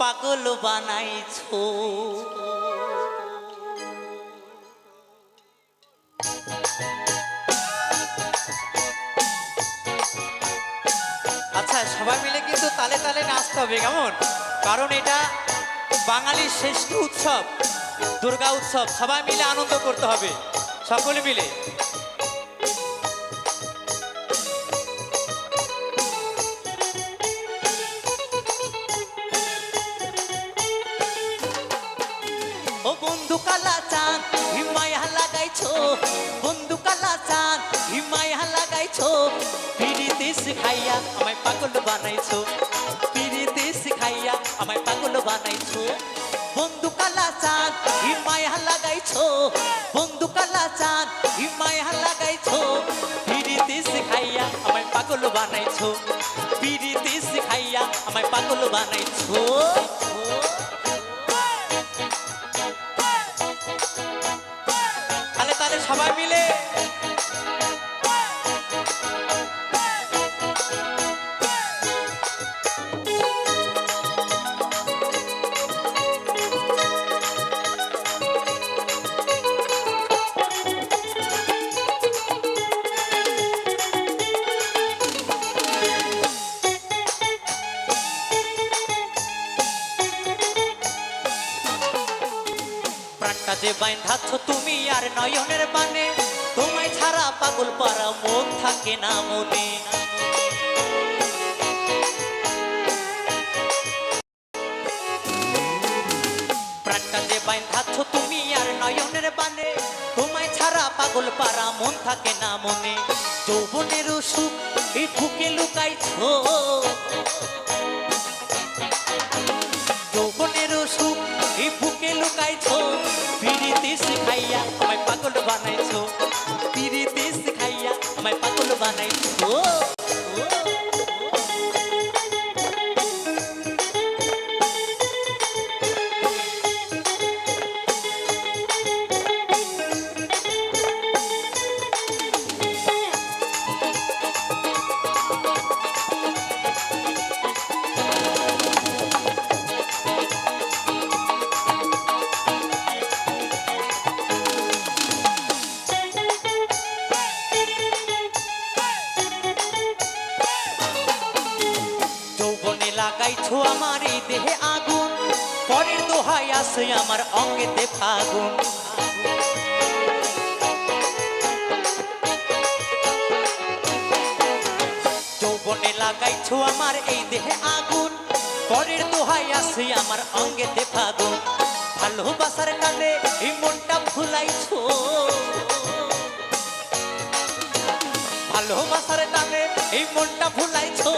পাগল বানাইছো। আচ্ছা সবাই মিলে কিন্তু তালে তালে নাচতে হবে, কেমন? কারণ এটা বাঙালির শ্রেষ্ঠ উৎসব, দুর্গা উৎসব, সবাই মিলে আনন্দ করতে হবে, সকলে মিলে। ও বন্ধু কালা চান হিমায়া লাগাইছো। বন্ধু কালা চান হিমায়া লাগাইছো। পিড়িতে শিখাইয়া আমায় পাগল বানাইছো। পিড়িতে শিখাইয়া আমায় পাগল বানাইছো। বন্ধু কালা চান হিমায়া লাগাইছো। বন্ধু কালা চান হিমায়া লাগাইছো। পিড়িতে শিখাইয়া আমায় পাগল বানাইছো। পিড়িতে শিখাইয়া আমায় পাগল বানাইছো। সবাই মিলে যে বাইন্ধাচ্ছ তুমি আর নয়নের বানে। তোমায় ছাড়া পাগল পারা মন থাকে না মনে। প্রাণটা যে বাইন্ধাচ্ছ তুমি আর নয়নের বানে। তোমায় ছাড়া পাগল পারা মন থাকে না মনে। যৌবনের সুখ এই বুকে লুকাইছো। যৌবনের সুখ বুকে লুকাইছো পিড়িতে শিখাইয়া আমায় পাগল বানাইছো পিড়িতে শিখাইয়া আমায় পাগল বানাইছো। আমার এই দেহে আগুন, পরের দোহাই আসে আমার অঙ্গেতে ফাগুন। যৌবনে লাগাইছো আমার এই দেহে আগুন, পরের দোহাই আসে আমার অঙ্গেতে ফাগুন। ভালোবাসার টানে এই মনটা ভুলাইছো। ভালোবাসার নামে এই মনটা ভুলাইছো।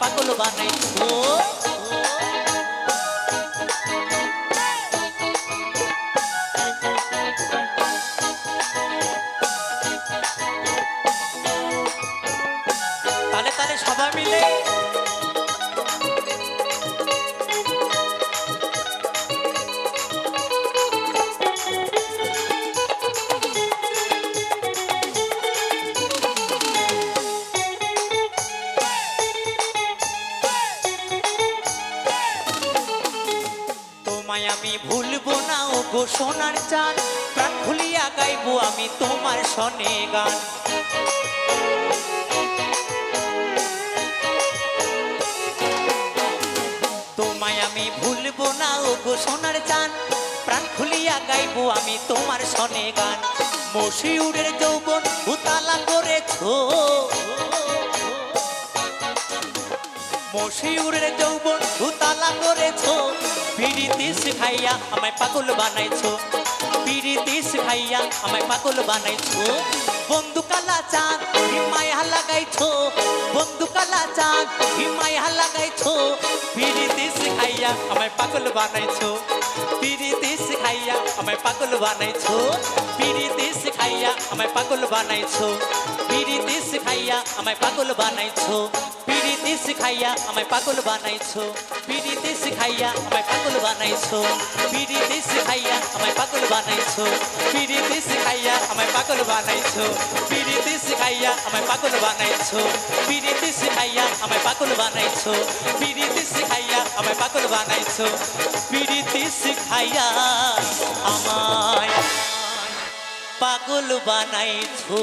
পাগল বানাইছো তালে তালে সবাই মিলে তোমায় আমি ভুলবো না ও গো সোনার চাঁদ। প্রাণ খুলিয়া গাইবো আমি তোমার সনে গান। তোমায় আমি ভুলবো না ও গো সোনার চান প্রাণ খুলিয়া গাইবো আমি তোমার সনে গান। মশিউরের যৌবন উতালা করেছ মশিউরের যৌবন উতালা করেছ। পিড়িতে শিখাইয়া আমায় পাগল বানাইছো। পিড়িতে শিখাইয়া আমায় পাগল বানাইছো। বন্ধু কালা চাঁদ মায়া লাগাইছো। বন্ধু কালা চাঁদ, হিমায়া লাগাইছো। পিরিতি শিখাইয়া আমায় পাগল বানাইছো। পিরিতি শিখাইয়া আমায় পাগল বানাইছো। পিরিতি শিখাইয়া আমায় পাগল বানাইছো পিরিতি শিখাইয়া আমায় পাগল বানাইছো পিরিতি শিখাইয়া আমায় পাগল বানাইছো পিরিতি শিখাইয়া আমায় পাগল বানাইছো পিরিতি শিখাইয়া আমায় পাগল বানাইছো পিরিতি শিখাইয়া আমায় পাগল বানাইছো পিরিতি শিখাইয়া আমায় পাগল বানাইছো পিরিতি শিখাইয়া আমায় পাগল বানাইছো পিরিতি শিখাইয়া আমায় পাগল বানাইছো পিরিতি শিখাইয়া আমায় পাগল বানাইছো।